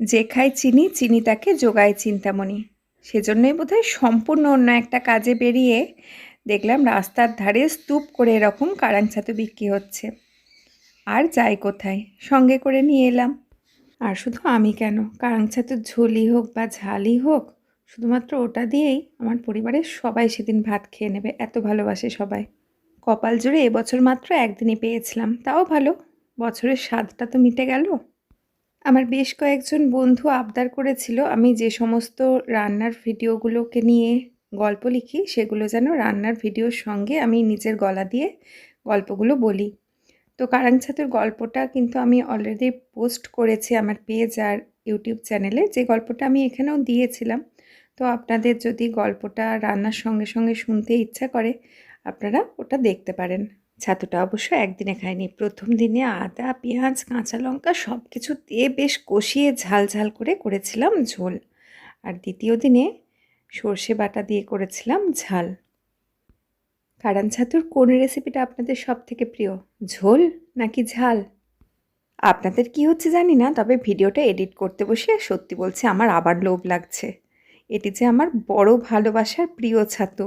যে খায় চিনি চিনি তাকে যোগায় চিন্তামণি। সেজন্যই বোধহয় সম্পূর্ণ অন্য একটা কাজে বেরিয়ে দেখলাম রাস্তার ধারে স্তূপ করে এরকম কারাং ছাতু বিক্রি হচ্ছে। আর যাই কোথায়, সঙ্গে করে নিয়ে এলাম। আর শুধু আমি কেন? কারাং ছাতুর হোক বা ঝালই হোক, শুধুমাত্র ওটা দিয়েই আমার পরিবারের সবাই সেদিন ভাত খেয়ে নেবে, এত ভালোবাসে সবাই। কপাল জুড়ে এবছর মাত্র একদিনই পেয়েছিলাম, তাও ভালো। বছরের স্বাদটা তো মিটে গেল। আমার বেশ কয়েকজন বন্ধু আবদার করেছিল আমি যে সমস্ত রান্নার ভিডিওগুলোকে নিয়ে গল্প লিখি, সেগুলো যেন রান্নার ভিডিওর সঙ্গে আমি নিজের গলা দিয়ে গল্পগুলো বলি। তো কারাং ছাতুর গল্পটা কিন্তু আমি অলরেডি পোস্ট করেছি আমার পেজ আর ইউটিউব চ্যানেলে যে গল্পটা আমি এখানেও দিয়েছিলাম। তো আপনাদের যদি গল্পটা রান্নার সঙ্গে সঙ্গে শুনতে ইচ্ছা করে, আপনারা ওটা দেখতে পারেন। ছাতুটা অবশ্য একদিনে খাইনি প্রথম দিনে আদা, পেঁয়াজ, কাঁচা লঙ্কা সব কিছু দিয়ে বেশ কষিয়ে ঝাল ঝাল করে করেছিলাম ঝোল। আর দ্বিতীয় দিনে সর্ষে বাটা দিয়ে করেছিলাম ঝাল। কারান ছাতুর কোন রেসিপিটা আপনাদের সব থেকে প্রিয়? ঝোল নাকি ঝাল? আপনাদের কি হচ্ছে জানি না, তবে ভিডিওটা এডিট করতে বসে সত্যি বলছি আমার আবার লোভ লাগছে। এটি যে আমার বড় ভালোবাসার প্রিয় ছাতু।